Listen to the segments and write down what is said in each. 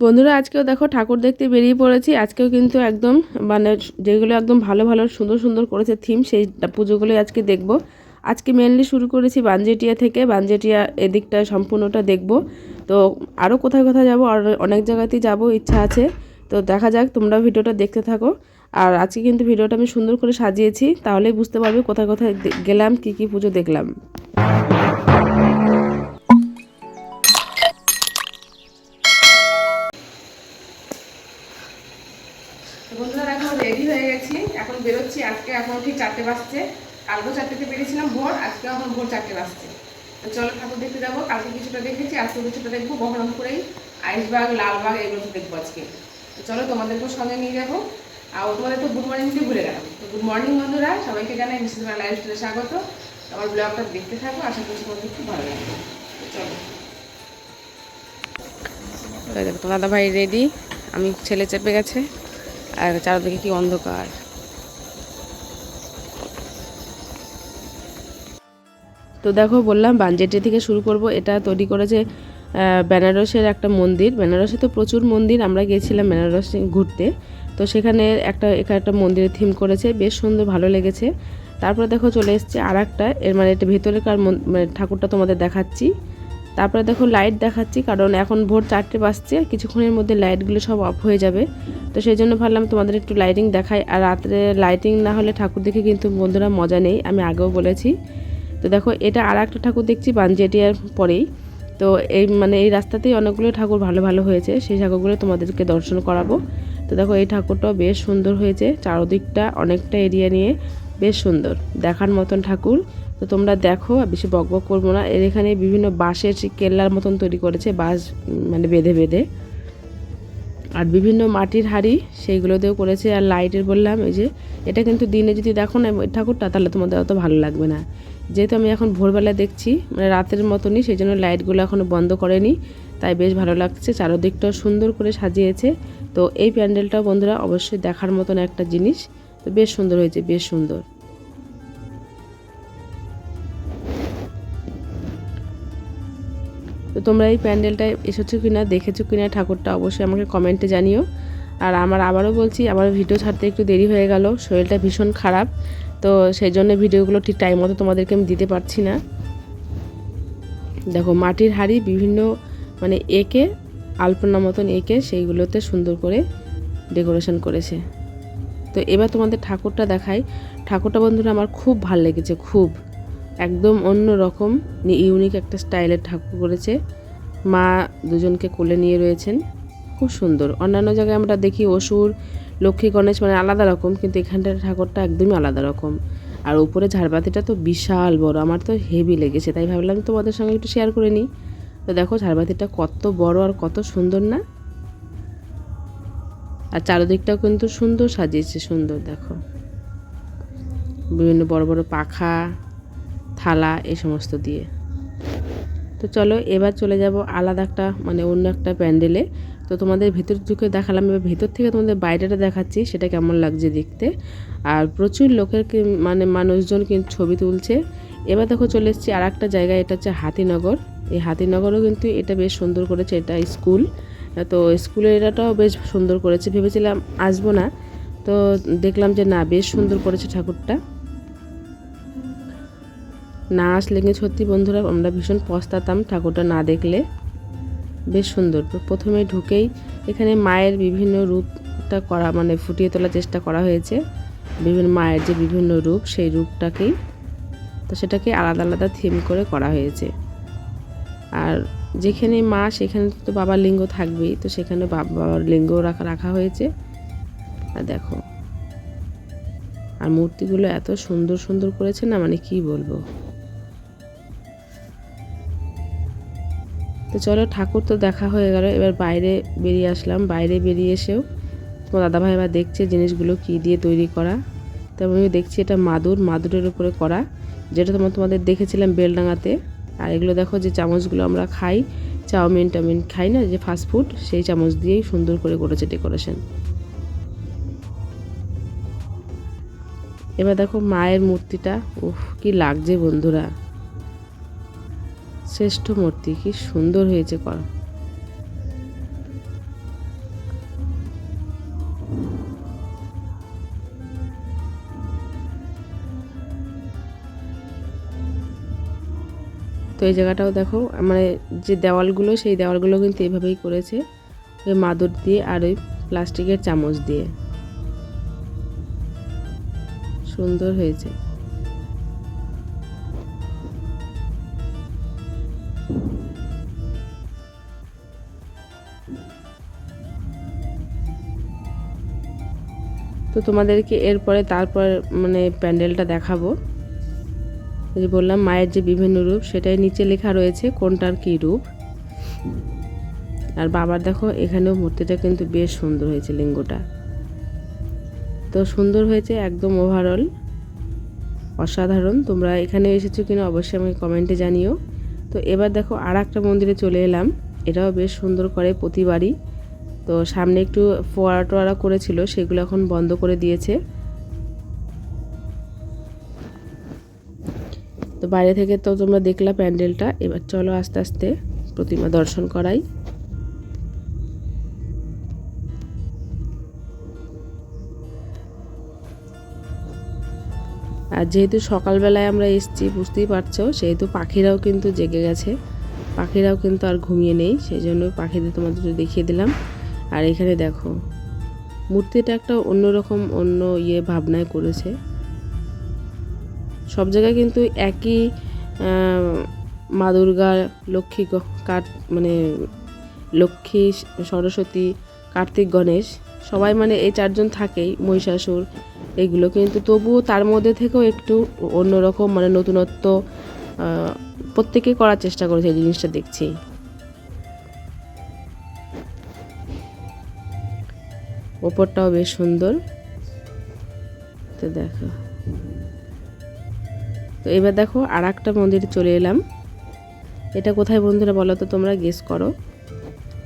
বন্ধুরা, আজকেও দেখো ঠাকুর দেখতে বেরিয়ে পড়েছি। আজকেও কিন্তু একদম মানে যেগুলো একদম ভালো ভালো, সুন্দর সুন্দর করেছে থিম সেই পুজোগুলোই আজকে দেখব। আজকে মেনলি শুরু করেছি বানজেটিয়া থেকে। বানজেটিয়া এদিকটা সম্পূর্ণটা দেখব। তো আরও কোথায় কোথায় যাব? আর অনেক জায়গাতেই যাব, ইচ্ছা আছে। তো দেখা যাক, তোমরা ভিডিওটা দেখতে থাকো। আর আজকে কিন্তু ভিডিওটা আমি সুন্দর করে সাজিয়েছি, তাহলেই বুঝতে পারবে কোথায় কোথায় গেলাম, কি কি পুজো দেখলাম। এখন ঠিক চারটে বাজছে। কালকেও চারটেতে বেরিয়েছিলাম ভোর, আজকে এখন ভোর চারটে বাজছে। তো চলো ঠাকুর দেখতে যাব, কালকে কিছুটা দেখেছি, আজকে কিছুটা দেখব বহরমপুরেই আইসবাগ, লালবাগ, এগুলো দেখব আজকে। তো চলো তোমাদেরকেও সঙ্গে নিয়ে যাব। আর তোমাদের তো গুড মর্নিং দিয়ে ভুলে গেলাম। তো গুড মর্নিং বন্ধুরা, সবাইকে জানাই মিসেস মার লাইফ স্টাইলে স্বাগত। আমার ব্লগটা দেখতে থাকো, আশা করছি তোমাদের খুব ভালো লাগবে। চলো। দেখো দাদা ভাই রেডি আমি ছেলে চেপে গেছে, আর চারদিকে কি অন্ধকার। তো দেখো, বললাম বানজেটি থেকে শুরু করব। এটা তৈরি করেছে বেনারসের একটা মন্দির। বেনারসে তো প্রচুর মন্দির, আমরা গিয়েছিলাম বেনারসে ঘুরতে। তো সেখানে একটা, এখানে একটা মন্দিরের থিম করেছে, বেশ সুন্দর, ভালো লেগেছে। তারপরে দেখো, চলে এসছে আর একটা এর মানে এটা ভেতরেকার মানে ঠাকুরটা তোমাদের দেখাচ্ছি। তারপরে দেখো লাইট দেখাচ্ছি, কারণ এখন ভোর চারটে বাজছে, কিছুক্ষণের মধ্যে লাইটগুলো সব অফ হয়ে যাবে। তো সেই জন্য ভাবলাম তোমাদের একটু লাইটিং দেখাই। আর রাত্রে লাইটিং না হলে ঠাকুর দেখে কিন্তু বন্ধুরা মজা নেই, আমি আগেও বলেছি। তো দেখো, এটা আর একটা ঠাকুর দেখছি বানজেটিয়ার পরেই। তো এই মানে এই রাস্তাতেই অনেকগুলো ঠাকুর ভালো ভালো হয়েছে, সেই ঠাকুরগুলো তোমাদেরকে দর্শন করাবো। তো দেখো, এই ঠাকুরটাও বেশ সুন্দর হয়েছে, চারদিকটা অনেকটা এরিয়া নিয়ে বেশ সুন্দর, দেখার মতন ঠাকুর। তো তোমরা দেখো বেশি বক বক করব না, এর এখানে বিভিন্ন বাঁশের কেল্লার মতন তৈরি করেছে, বাঁশ মানে বেঁধে বেঁধে। আর বিভিন্ন মাটির হাড়ি, সেইগুলোতেও করেছে, আর লাইটের বললাম, এই যে, এটা কিন্তু দিনে যদি দেখো না ঠাকুরটা, তাহলে তোমাদের অত ভালো লাগবে না। যেহেতু আমি এখন ভোরবেলা দেখছি মানে রাতের মতনই সেই জন্য লাইটগুলো এখনও বন্ধ করেনি। তাই বেশ ভালো লাগছে, চারোদিকটাও সুন্দর করে সাজিয়েছে। তো এই প্যান্ডেলটাও বন্ধুরা অবশ্যই দেখার মতন একটা জিনিস। তো বেশ সুন্দর হয়েছে, বেশ সুন্দর। তো তোমরা এই প্যান্ডেলটায় এসেছ কিনা, দেখেছ কিনা, ঠাকুরটা অবশ্যই আমাকে কমেন্টে জানিও। আর আমার আবারও বলছি, আমার ভিডিও ছাড়তে একটু দেরি হয়ে গেল, শরীরটা ভীষণ খারাপ। তো সেই জন্য ভিডিওগুলো ঠিক টাইম মতো তোমাদেরকে আমি দিতে পারছি না। দেখো, মাটির হাড়ি বিভিন্ন মানে এঁকে, আলপনা মতন এঁকে সেইগুলোতে সুন্দর করে ডেকোরেশন করেছে। তো এবার তোমাদের ঠাকুরটা দেখাই। ঠাকুরটা বন্ধুরা আমার খুব ভালো লেগেছে, খুব। একদম অন্য রকম ইউনিক একটা স্টাইলের ঠাকুর করেছে। মা দুজনকে কোলে নিয়ে রয়েছেন। খুব সুন্দর। অন্যান্য জায়গায় আমরা দেখি অসুর লক্ষ্মী গণেশ মানে আলাদা রকম, কিন্তু এখানটার ঠাকুরটা একদমই আলাদা রকম। আর উপরে ঝাড়বাতিটা তো বিশাল বড়, আমার তো হেভি লেগেছে, তাই ভাবলাম তোমাদের সঙ্গে একটু শেয়ার করে নিই। তো দেখো ঝাড়বাতিটা কত বড় আর কত সুন্দর না? আর চারদিকটাও কিন্তু সুন্দর সাজিয়েছে, সুন্দর, দেখো। বিভিন্ন বড় বড় পাখা, থালা এই সমস্ত দিয়ে। তো চলো এবার চলে যাব আলাদা একটা মানে অন্য একটা প্যান্ডেলে। তো তোমাদের ভেতর ঢুকে দেখালাম, এবার ভেতর থেকে তোমাদের বাইরেটা দেখাচ্ছি, সেটা কেমন লাগছে দেখতে। আর প্রচুর লোকের মানে মানুষজন কিন্তু ছবি তুলছে। এবার দেখো চলে এসেছি আর একটা জায়গায়, এটা হচ্ছে হাতিনগর। এই হাতিনগরও কিন্তু এটা বেশ সুন্দর করেছে, এটা স্কুল। তো স্কুলের এটাটাও বেশ সুন্দর করেছে, ভেবেছিলাম আসব না। তো দেখলাম যে না, বেশ সুন্দর করেছে ঠাকুরটা। না আসলে সত্যি বন্ধুরা, আমরা ভীষণ পস্তাতাম ঠাকুরটা না দেখলে। বেশ সুন্দর। প্রথমে ঢুকেই এখানে মায়ের বিভিন্ন রূপটা করা মানে ফুটিয়ে তোলার চেষ্টা করা হয়েছে। বিভিন্ন মায়ের যে বিভিন্ন রূপ, সেই রূপটাকেই তো সেটাকে আলাদা আলাদা থিম করে করা হয়েছে। আর যেখানে মা, সেখানে তো বাবার লিঙ্গ থাকবেই, তো সেখানে বাবা- বাবার লিঙ্গ রাখা রাখা হয়েছে। আর দেখো, আর মূর্তিগুলো এত সুন্দর সুন্দর করেছে না মানে কি বলব? তো চলো ঠাকুর তো দেখা হয়ে গেল, এবার বাইরে বেরিয়ে আসলাম। বাইরে বেরিয়ে এসেও তোমার দাদাভাই এবার দেখছে জিনিসগুলো কি দিয়ে তৈরি করা। তো আমি দেখছি এটা মাদুর, মাদুরের উপরে করা। যেটা তোমার, তোমাদের দেখেছিলাম বেলডাঙাতে। আর এগুলো দেখো যে চামচগুলো আমরা খাই, চাউমিন টাউমিন খাই না, যে ফাস্ট ফুড সেই চামচ দিয়েই সুন্দর করে করেছে ডেকোরেশন। এবার দেখো মায়ের মূর্তিটা, উফ, কি লাগছে বন্ধুরা। শ্রেষ্ঠ মূর্তি কি সুন্দর হয়েছে করা। তো এই জায়গাটাও দেখো মানে যে দেওয়ালগুলো, সেই দেওয়ালগুলো কিন্তু এইভাবেই করেছে। ওই মাদুর দিয়ে আর ওই প্লাস্টিকের চামচ দিয়ে। সুন্দর হয়েছে। তোমাদেরকে এরপরে তারপর মানে প্যান্ডেলটা দেখাবো। যে বললাম, মায়ের যে বিভিন্ন রূপ, সেটাই নিচে লেখা রয়েছে, কোনটার কী রূপ। আর বাবার দেখো, এখানেও মূর্তিটা কিন্তু বেশ সুন্দর হয়েছে লিঙ্গটা। তো সুন্দর হয়েছে একদম ওভারঅল অসাধারণ। তোমরা এখানে এসেছ কিনা অবশ্যই আমাকে কমেন্টে জানিও। তো এবার দেখো আর একটা মন্দিরে চলে এলাম। এটাও বেশ সুন্দর করে প্রতিবারই। তো সামনে একটু ফোয়ারা টোয়ারা করেছিল, সেগুলো এখন বন্ধ করে দিয়েছে। তো বাইরে থেকে তো তোমরা দেখলা প্যান্ডেলটা, এবার চলো আস্তে আস্তে প্রতিমা দর্শন করাই। আর যেহেতু সকালবেলায় আমরা এসছি, বুঝতেই পারছ, সেহেতু পাখিরাও কিন্তু জেগে গেছে। পাখিরাও কিন্তু আর ঘুমিয়ে নেই, সেই জন্য পাখিদের তোমাদের দেখিয়ে দিলাম। আর এখানে দেখো, মূর্তিটা একটা অন্যরকম, অন্য ইয়ে ভাবনায় করেছে। সব জায়গায় কিন্তু একই মা দুর্গা, লক্ষ্মী কাঠ মানে লক্ষ্মী, সরস্বতী, কার্তিক, গণেশ, সবাই মানে এই চারজন থাকেই, মহিষাসুর, এগুলো কিন্তু তবুও তার মধ্যে থেকেও একটু অন্যরকম মানে নতুনত্ব প্রত্যেকে করার চেষ্টা করেছে এই জিনিসটা দেখছি। ওপরটাও বেশ সুন্দর। তো দেখো। তো এবার দেখো আর একটা মন্দিরে চলে এলাম। এটা কোথায় বন্ধুরা বলো তো তোমরা গেস করো।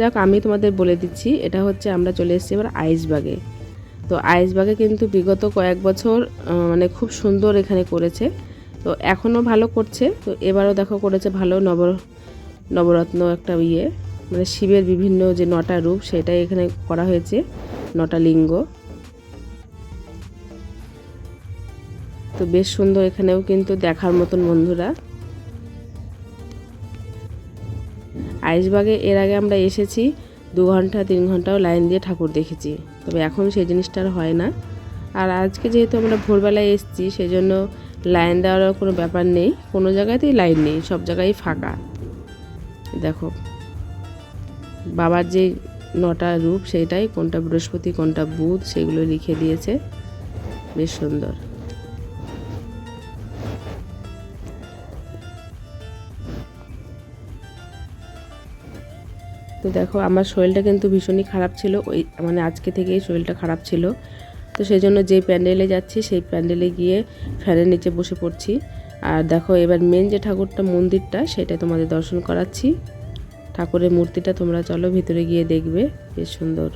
যাক, আমি তোমাদের বলে দিচ্ছি, এটা হচ্ছে আমরা চলে এসেছি এবার আইসবাগে। তো আইসবাগে কিন্তু বিগত কয়েক বছর মানে খুব সুন্দর এখানে করেছে। তো এখনও ভালো করছে। তো এবারও দেখো করেছে ভালো নব নবরত্ন একটা ইয়ে। মানে শিবের বিভিন্ন যে নটা রূপ, সেটাই এখানে করা হয়েছে। নটা লিঙ্গ। তো বেশ সুন্দর এখানেও কিন্তু দেখার মতন বন্ধুরা। আইসবাগে এর আগে আমরা এসেছি, দু ঘণ্টা, তিন ঘন্টাও লাইন দিয়ে ঠাকুর দেখেছি। তবে এখন সেই জিনিসটা হয় না। আর আজকে যেহেতু আমরা ভোরবেলায় এসেছি সেই জন্য লাইন দেওয়ার কোনো ব্যাপার নেই। কোনো জায়গাতেই লাইন নেই, সব জায়গায় ফাঁকা। দেখো, বাবার যে নটা রূপ সেটাই কোনটা বৃহস্পতি, কোনটা বুধ, সেগুলো লিখে দিয়েছে। বেশ সুন্দর। তো দেখো, আমার শরীরটা কিন্তু ভীষণই খারাপ ছিল। ওই মানে আজকে থেকেই শরীরটা খারাপ ছিল। তো সেই জন্য যে প্যান্ডেলে যাচ্ছি, সেই প্যান্ডেলে গিয়ে ফ্যানের নিচে বসে পড়ছি। আর দেখো, এবার মেন যে ঠাকুরটা মন্দিরটা, সেটা তোমাদের দর্শন করাচ্ছি। ঠাকুরের মূর্তিটা তোমরা চলো ভিতরে গিয়ে দেখবে, বেশ সুন্দর।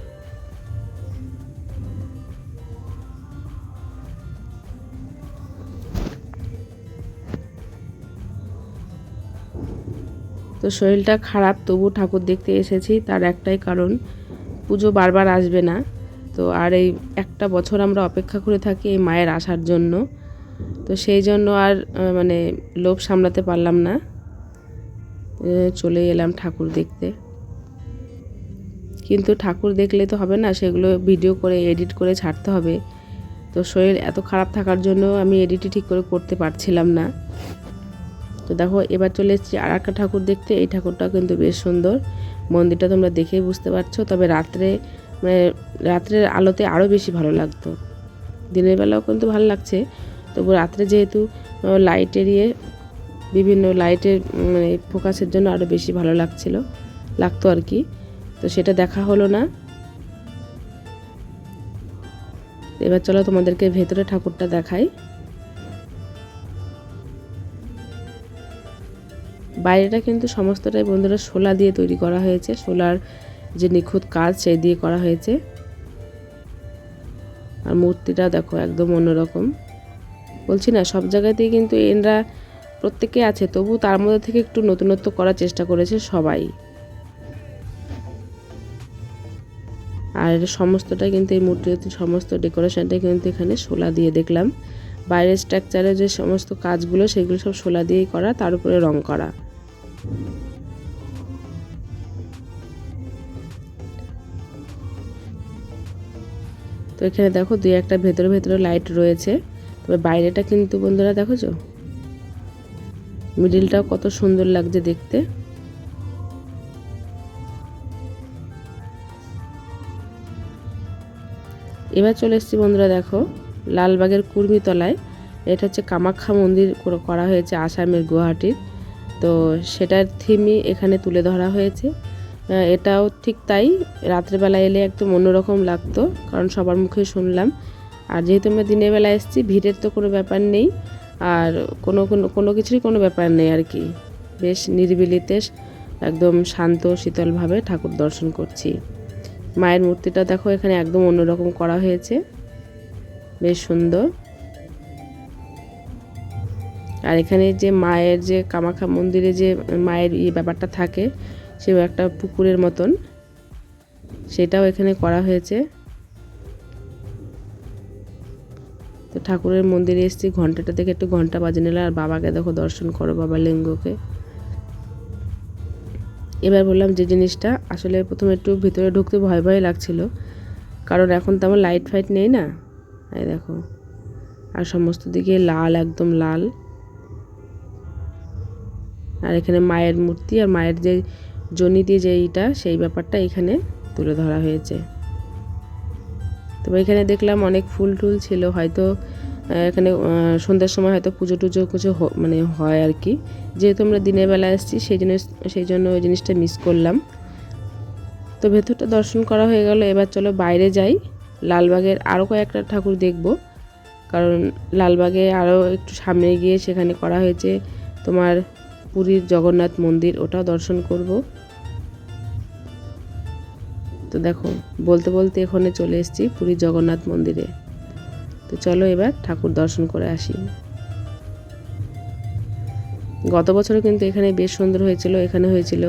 তো শরীরটা খারাপ, তবু ঠাকুর দেখতে এসেছি, তার একটাই কারণ, পুজো বারবার আসবে না। তো আর এই একটা বছর আমরা অপেক্ষা করে থাকি এই মায়ের আসার জন্য। তো সেই জন্য আর মানে লোভ সামলাতে পারলাম না। চলে এলাম ঠাকুর দেখতে। কিন্তু ঠাকুর দেখলে তো হবে না, সেগুলো ভিডিও করে এডিট করে ছাড়তে হবে। তো শরীর এত খারাপ থাকার জন্য আমি এডিটই ঠিক করে করতে পারছিলাম না। তো দেখো, এবার চলে এসেছি আর একটা ঠাকুর দেখতে। এই ঠাকুরটা কিন্তু বেশ সুন্দর। মন্দিরটা তোমরা দেখেই বুঝতে পারছ। তবে রাত্রে মানে রাত্রের আলোতে আরও বেশি ভালো লাগতো। দিনের বেলাও কিন্তু ভালো লাগছে। তবু রাত্রে যেহেতু লাইট এরিয়ে বিভিন্ন লাইটের মানে ফোকাসের জন্য আরও বেশি ভালো লাগছিল, লাগতো আর কি। তো সেটা দেখা হলো না। এবার চলো তোমাদেরকে ভেতরে ঠাকুরটা দেখাই। বাইরেটা কিন্তু সমস্তটাই বন্ধুরা শোলা দিয়ে তৈরি করা হয়েছে। শোলার যে নিখুঁত কাজ, সেই দিয়ে করা হয়েছে। আর মূর্তিটা দেখো একদম অন্যরকম। বলছি না, সব জায়গাতেই কিন্তু এনরা প্রত্যেকে আছে, তবু তার মধ্যে থেকে একটু নতুনত্ব করার চেষ্টা করেছে সবাই। আর সমস্তটা কিন্তু এই মূর্তির সমস্ত ডেকোরেশনটা কিন্তু এখানে শোলা দিয়ে দেখলাম। বাইরের স্ট্রাকচারে যে সমস্ত কাজগুলো, সেগুলো সব শোলা দিয়েই করা, তার উপরে রং করা। তো এখানে দেখো, দুই একটা ভেতরে ভেতরে লাইট রয়েছে। তবে বাইরেটা কিন্তু বন্ধুরা দেখো মিডিলটাও কত সুন্দর লাগছে দেখতে। এবার চলে এসেছি বন্ধুরা দেখো, লালবাগের কুর্মিতলায়। এটা হচ্ছে কামাখ্যা মন্দির করা হয়েছে আসামের গুয়াহাটির। তো সেটার থিমই এখানে তুলে ধরা হয়েছে। এটাও ঠিক তাই, রাত্রেবেলা এলে একদম অন্যরকম লাগতো, কারণ সবার মুখে শুনলাম। আর যেহেতু আমরা দিনের বেলা এসেছি, ভিড়ের তো কোনো ব্যাপার নেই। আর কোনো কোনো কোনো কিছুরই কোনো ব্যাপার নেই আর কি। বেশ নিরিবিলিতে একদম শান্ত, শীতলভাবে ঠাকুর দর্শন করছি। মায়ের মূর্তিটা দেখো, এখানে একদম অন্যরকম করা হয়েছে। বেশ সুন্দর। আর এখানে যে মায়ের যে কামাখ্যা মন্দিরে যে মায়ের এই ব্যাপারটা থাকে সে একটা পুকুরের মতন। সেটাও এখানে করা হয়েছে। তো ঠাকুরের মন্দিরে এসেছি, ঘন্টাটা থেকে একটু ঘণ্টা বাজে নিলাম, আর বাবাকে দেখো দর্শন করো, বাবা লিঙ্গকে। এবার বললাম যে জিনিসটা, আসলে প্রথমে একটু ভিতরে ঢুকতে ভয় ভয় লাগছিল, কারণ এখন তো আমার লাইট ফাইট নেই না? এই দেখো, আর সমস্ত দিকে লাল, একদম লাল। আর এখানে মায়ের মূর্তি, আর মায়ের যে জনি দিয়ে যে এইটা সেই ব্যাপারটা এখানে তুলে ধরা হয়েছে। তবে এখানে দেখলাম অনেক ফুল টুল ছিল, হয়তো এখানে সন্ধ্যার সময় হয়তো পুজো টুজো কিছু মানে হয় আর কি। যেহেতু আমরা দিনের বেলা এসেছি, সেই জন্য সেই জন্য ওই জিনিসটা মিস করলাম। তো ভেতরটা দর্শন করা হয়ে গেল, এবার চলো বাইরে যাই। লালবাগের আরও কয়েকটা ঠাকুর দেখব, কারণ লালবাগে আরও একটু সামনে গিয়ে সেখানে করা হয়েছে তোমার পুরীর জগন্নাথ মন্দির, ওটাও দর্শন করব। তো দেখো, বলতে বলতে এখানে চলে এসেছি পুরীর জগন্নাথ মন্দিরে। তো চলো এবার ঠাকুর দর্শন করে আসি। গত বছরও কিন্তু এখানে বেশ সুন্দর হয়েছিল। এখানে হয়েছিল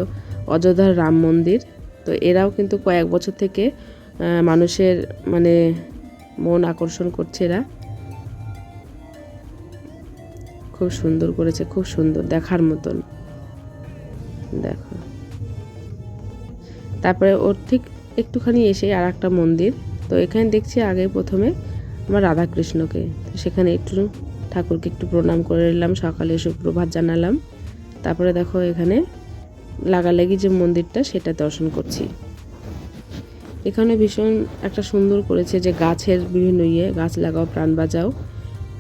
অযোধ্যার রাম মন্দির। তো এরাও কিন্তু কয়েক বছর থেকে মানুষের মানে মন আকর্ষণ করছে এরা। খুব সুন্দর করেছে, খুব সুন্দর দেখার মতন। দেখো। তারপরে ওর ঠিক একটুখানি এসে আর একটা মন্দির। তো এখানে দেখছি আগে প্রথমে আমার রাধাকৃষ্ণকে। তো সেখানে একটু ঠাকুরকে একটু প্রণাম করে নিলাম সকালে সুপ্রভাত জানালাম। তারপরে দেখো এখানে লাগালাগি যে মন্দিরটা, সেটা দর্শন করছি। এখানে ভীষণ একটা সুন্দর করেছে যে গাছের বিভিন্ন ইয়ে গাছ লাগাও, প্রাণ বাজাও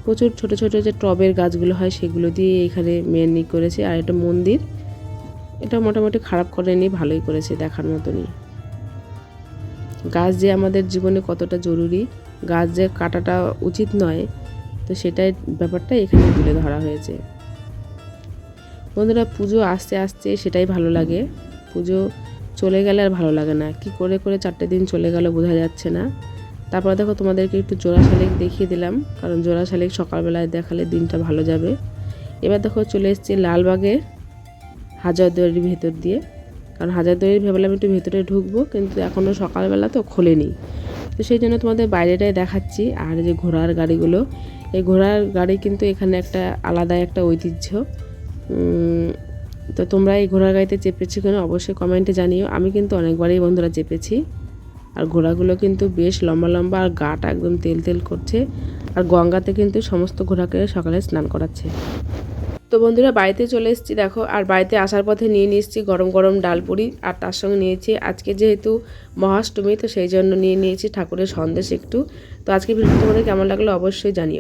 প্রচুর ছোট ছোট যে টবের গাছগুলো হয়, সেগুলো দিয়ে এখানে মেনলি করেছে। আর এটা মন্দির, এটা মোটামুটি খারাপ করেনি, ভালোই করেছে দেখার মতনই। গাছ যে আমাদের জীবনে কতটা জরুরি, গাছ যে কাটাটা উচিত নয়, তো সেটাই ব্যাপারটা এখানে তুলে ধরা হয়েছে। বন্ধুরা, পুজো আসতে আসতে সেটাই ভালো লাগে। পুজো চলে গেলে আর ভালো লাগে না। কি করে করে চারটে দিন চলে গেল বোঝা যাচ্ছে না। তারপরে দেখো তোমাদেরকে একটু জোড়া শালিক দেখিয়ে দিলাম, কারণ জোড়া শালিক সকালবেলায় দেখালে দিনটা ভালো যাবে। এবার দেখো চলে এসেছি লালবাগে হাজারদুয়ারির ভেতর দিয়ে। কারণ হাজার হাজারদুয়ারি ভেবেলাম একটু ভেতরে ঢুকবো, কিন্তু এখনও সকালবেলা তো খোলেনি। তো সেই জন্য তোমাদের বাইরেটাই দেখাচ্ছি। আর যে ঘোড়ার গাড়িগুলো, এই ঘোড়ার গাড়ি কিন্তু এখানে একটা আলাদা একটা ঐতিহ্য। তো তোমরা এই ঘোড়ার গাড়িতে চেপেছি কেন অবশ্যই কমেন্টে জানিও। আমি কিন্তু অনেকবারই বন্ধুরা চেপেছি। আর ঘোড়াগুলো কিন্তু বেশ লম্বা লম্বা আর গাটা একদম তেল তেল করছে। আর গঙ্গাতে কিন্তু সমস্ত ঘোড়াকে সকালে স্নান করাচ্ছে। তো বন্ধুরা বাড়িতে চলে এসেছি, দেখো, আর বাড়িতে আসার পথে নিয়ে নিয়েছি গরম গরম ডালপুরি আর তার সঙ্গে নিয়েছি আজকে যেহেতু মহাষ্টমী, তো সেই জন্য নিয়ে নিয়েছি ঠাকুরের সন্দেশ একটু। তো আজকে ভিডিও তোমাদের কেমন লাগল অবশ্যই জানিও।